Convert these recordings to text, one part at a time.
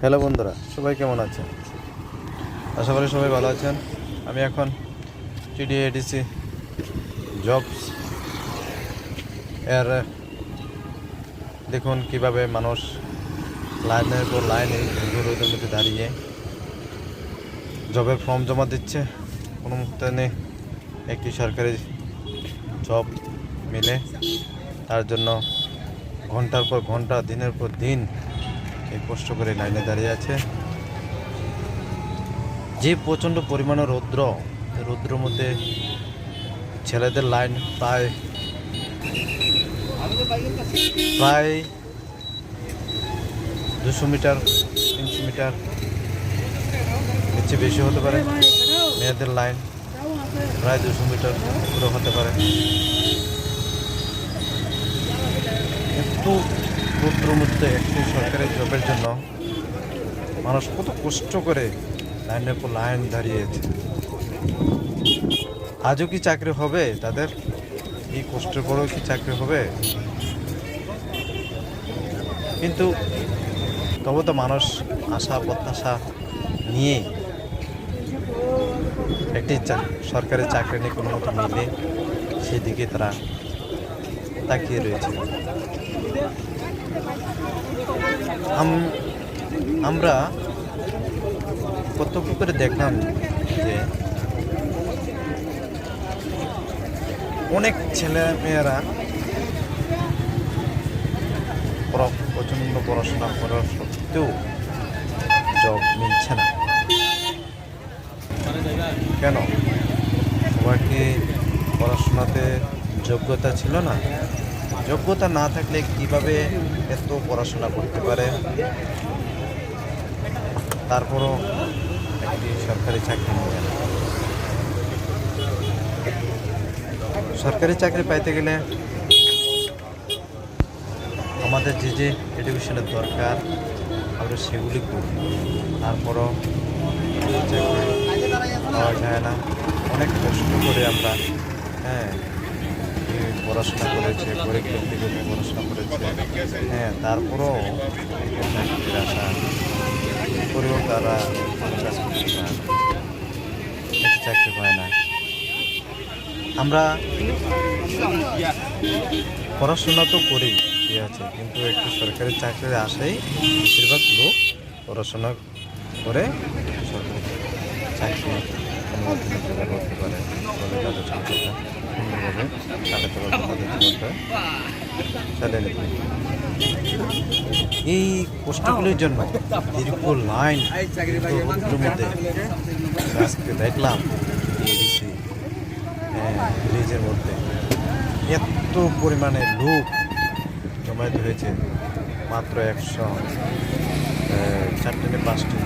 Hello বন্ধুরা, সবাই কেমন আছেন? আশা করি সবাই ভালো আছেন। আমি এখন টিডিএডিসি জবস এর, দেখুন কীভাবে মানুষ লাইনের পর লাইনে রোদের মধ্যে দাঁড়িয়ে জবের ফর্ম জমা দিচ্ছে। কোনো মুহূর্তে একটি সরকারি জব মিলে। তার জন্য ঘণ্টার পর ঘণ্টা, দিনের পর দিন এই কষ্ট করে লাইনে দাঁড়িয়ে আছে। যে প্রচণ্ড পরিমাণে রৌদ্র, এই রৌদ্রের মধ্যে ছেলেদের লাইন প্রায় প্রায় দুশো মিটার, তিনশো মিটার এর বেশি হতে পারে। মেয়েদের লাইন প্রায় দুশো মিটার পুরো হতে পারে। একটু মধ্যে একটি সরকারি জবের জন্য মানুষ কত কষ্ট করে লাইনের পর লাইন দাঁড়িয়েছে আজও কি চাকরি হবে? তাদের এই কষ্টের পরেও কি চাকরি হবে? কিন্তু তবু তো মানুষ আশা, প্রত্যাশা নিয়ে একটি সরকারি চাকরি নিয়ে কোনো মতো মিলে সেদিকে তারা তাকিয়ে রয়েছে। আমরা প্রত্যক্ষ করে দেখলাম যে অনেক ছেলে মেয়েরা প্রচণ্ড পড়াশোনা করার সত্ত্বেও জব মিলছে না। কেন? সবার কি পড়াশোনাতে যোগ্যতা ছিল না। যোগ্যতা না থাকলে কীভাবে এত পড়াশোনা করতে পারে? তারপরও একটি সরকারি চাকরি নেবে না। সরকারি চাকরি পাইতে গেলে আমাদের যে যে এডুকেশনের দরকার, আমরা সেগুলি করি। তারপরও চাকরি পাওয়া যায় না। অনেক কষ্ট করে আমরা হ্যাঁ পড়াশোনা করেছে পরীক্ষার দিকে পড়াশোনা করেছে। হ্যাঁ তারপরও চাকরির করেও তারা চাকরি পায় না। আমরা পড়াশোনা তো করি, ঠিক আছে, কিন্তু একটু সরকারি চাকরির আশাই বেশিরভাগ লোক পড়াশোনা করে সরকারি চাকরি করতে পারে তাদের চালিয়ে নিতে পারবে। এই কষ্টগুলির জন্য দীর্ঘ লাইন মধ্যে আজকে দেখলাম এডিসি ভিলেজের মধ্যে এত পরিমাণে লোক জমায়েত হয়েছে, মাত্র একশো চারটে পাঁচটি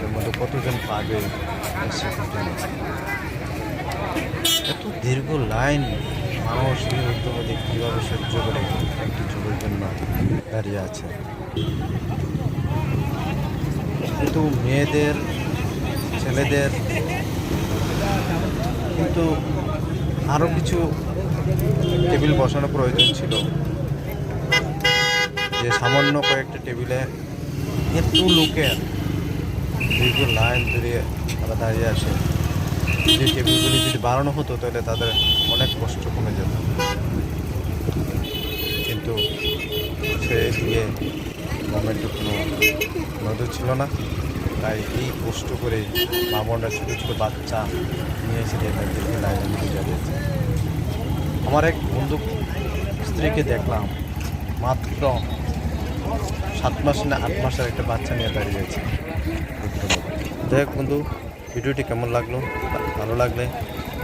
এর মধ্যে কতজন পাবে এত দীর্ঘ লাইন মানুষ এই কীভাবে সহ্য করে একটি যুগের জন্য দাঁড়িয়ে আছে? কিন্তু মেয়েদের, ছেলেদের, কিন্তু আরও কিছু টেবিল বসানো প্রয়োজন ছিল। যে সামান্য কয়েকটা টেবিলে এত লোকের দীর্ঘ লাইন ধরে তারা দাঁড়িয়ে আছে। যে যদি বাড়ানো হতো, তাহলে তাদের অনেক কষ্ট কমে যেত। কিন্তু সে দিয়ে গভর্নমেন্টের কোনো নজর ছিল না। তাই এই কষ্ট করে মা বোনরা ছোটো ছোটো বাচ্চা নিয়ে এসে তাদেরকে লাইনে নিয়ে যাচ্ছে আমার এক বন্ধু স্ত্রীকে দেখলাম মাত্র সাত মাস না আট মাসের একটা বাচ্চা নিয়ে দাঁড়িয়েছে যাই হোক বন্ধু, ভিডিওটি কেমন লাগল? ভালো লাগলে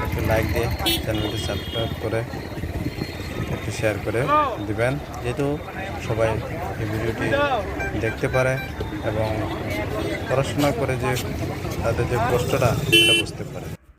একটু লাইক দিয়ে চ্যানেলটি সাবস্ক্রাইব করে, একটু শেয়ার করে দিবেন। যেহেতু সবাই এই ভিডিওটি দেখতে পারে এবং পড়াশোনা করে যে তাদের যে কষ্টটা, সেটা বুঝতে পারে।